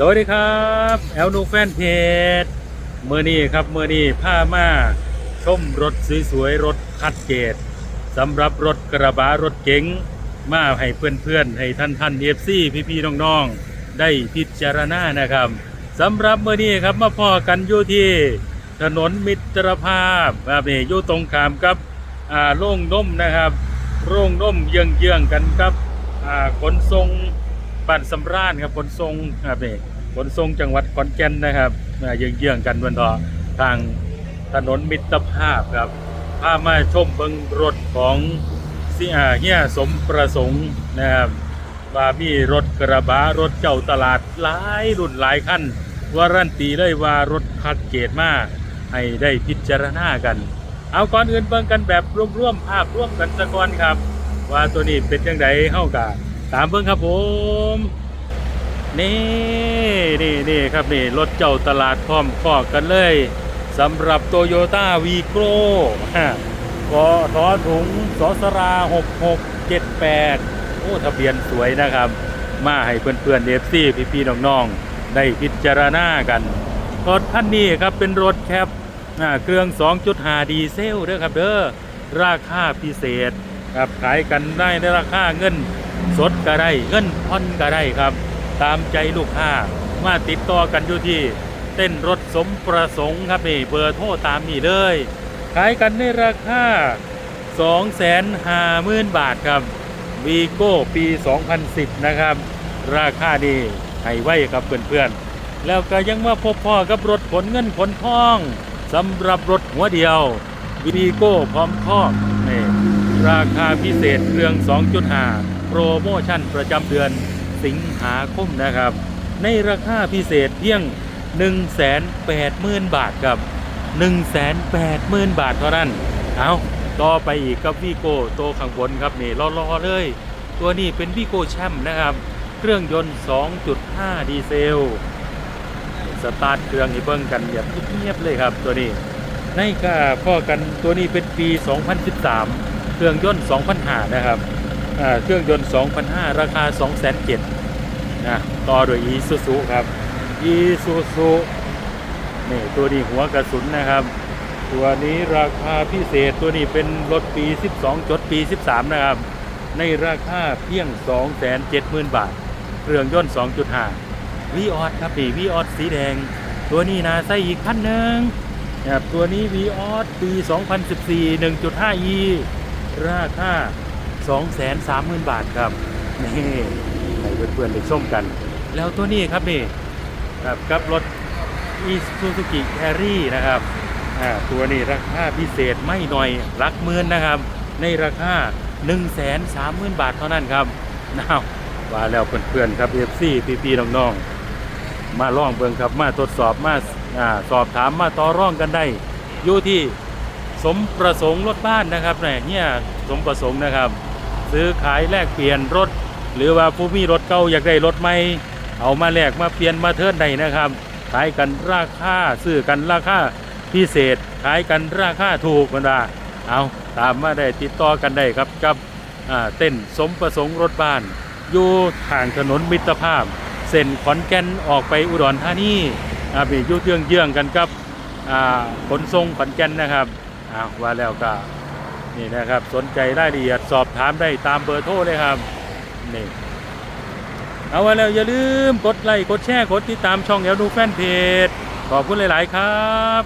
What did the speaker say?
สวัสดีครับแอลนูแฟนเพจเมื่อนี้ครับเมื่อนี้พามาชมรถสวยๆรถคัดเกตสำหรับรถกระบะรถเก๋งมาให้เพื่อนๆให้ท่านท่านเอฟซีพี่ๆน้องๆ ได้พิจารณานะครับสำหรับเมื่อนี้ครับมาพอกันอยู่ที่ถนนมิตรภาพครับนี่อยู่ตรงขามกับอ่าโล่งนมนะครับโร่งนมเยื้องๆกันครับอ่าขนส่ง บ้านสำราญครับขนส่งครับนี่ขนส่งจังหวัดขอนแก่นนะครับมาเยื้องๆกันบนทอทางถนนมิตรภาพครับพามาชมเบิงรถของสิอาเฮียสมประสงค์นะครับว่ามีรถกระบะรถเจ้าตลาดหลายรุ่นหลายคันวารันตีเลยว่ารถคัดเกตมาให้ได้พิจารณากัน เอาก่อนอื่นเบิ่งกันแบบร่วมๆภาพร่วมกันสะก่อนครับ ว่าตัวนี้เป็นยังไงเฮากะ ตามเบิ่งครับผม นี่นี่นี่ครับนี่รถเจ้าตลาดพร้อมคอกกันเลยสำหรับโตโยต้าวีโก้กทอถุงสสรา6678 โอ้ ทะเบียนสวยนะครับ มาให้เพื่อนๆเอฟซีพี่ๆน้องๆ ได้พิจารณากันรถคันนี้ครับเป็นรถแคปอ่าเครื่อง 2.5 ดีเซลเด้อครับเด้อราคาพิเศษครับขายกันได้ในราคาเงิน สดก็ได้เงินผ่อนก็ได้ครับ ตามใจลูกค้ามาติดต่อกันอยู่ที่เต้นรถสมประสงค์ครับนี่เบอร์โทรตามนี่เลยขายกันในราคา 250,000 บาทครับวีโก้ปี 2010 นะครับ ราคาดีให้ไว้ครับเพื่อนๆ แล้วก็ยังมาพบพ่อกับรถขนเงินขนทองสำหรับรถหัวเดียววีโก้พร้อมคอกนี่ราคาพิเศษเครื่อง 2.5 โปรโมชั่นประจำเดือนสิงหาคมนะครับ ในราคาพิเศษเพียง 180,000 บาทครับ 180,000 บาทเท่านั้น เอาต่อไปอีกกับวีโก้ตัวข้างบนครับนี่รอๆเลย ตัวนี้เป็นวีโก้แชมป์นะครับ เครื่องยนต์ 2.5 ดีเซล สตาร์ทเครื่องให้เบิ่งกันแบบเงียบๆเลยครับตัวนี้ในก็พ่อกันตัวนี้เป็นปี 2013 เครื่องยนต์2,500นะครับ เครื่องยนต์ 2,500 ราคา2,700นะต่อโดย Isuzu ครับ Isuzu นี่ตัวนี้หัวกระสุนนะครับ ตัวนี้ราคาพิเศษตัวนี้เป็นรถปี 12 จดปี 13 นะครับ ในราคาเพียง 270,000 บาท เครื่องยนต์ 2.5วีออสครับนี่วีออสสีแดง ตัวนี้นะใส่อีกคันหนึ่งนะครับตัวนี้วีออสปี 2014 1.5e ราคา 230,000บาทครับนี่ให้เพื่อนๆได้ชมกัน แล้วตัวนี้ครับนี่ครับกับรถอีซูซูกิแครี่นะครับอ่าตัวนี้ราคาพิเศษไม่หน่อยหลักหมื่นนะครับ ในราคา1 3 0 0 0 0บาทเท่านั้นครับนาวว่าแล้วเพื่อนๆครับ FC พี่ๆน้องๆ มาล่องเบิงครับมาทดสอบมาอสอบถามมาต่อร่องกันได้อยู่ที่สมประสงค์รถบ้านนะครับเนี่ยสมประสงค์นะครับ ซื้อขายแลกเปลี่ยนรถ หรือว่าผู้มีรถเก่าอยากได้รถใหม่เอามาแลกมาเปลี่ยนมาเทิร์นได้นะครับ ขายกันราคาซื้อกันราคาพิเศษ ขายกันราคาถูกกันว่าเอาตามมาได้ติดต่อกันได้ครับกับอ่าเต้นสมประสงค์รถบ้าน อยู่ทางถนนมิตรภาพ เส้นขอนแก่นออกไปอุดรธานีอ่ามีอยู่เยื่องเยื่องกันกับอ่าขนส่งขอนแก่นนะครับอ้าวว่าแล้วก็ นี่นะครับสนใจรายละเอียดสอบถามได้ตามเบอร์โทรเลยครับนี่เอาไว้แล้วอย่าลืมกดไลค์กดแชร์กดติดตามช่องแอลดูแฟนเพจขอบคุณหลาย ๆ ครับ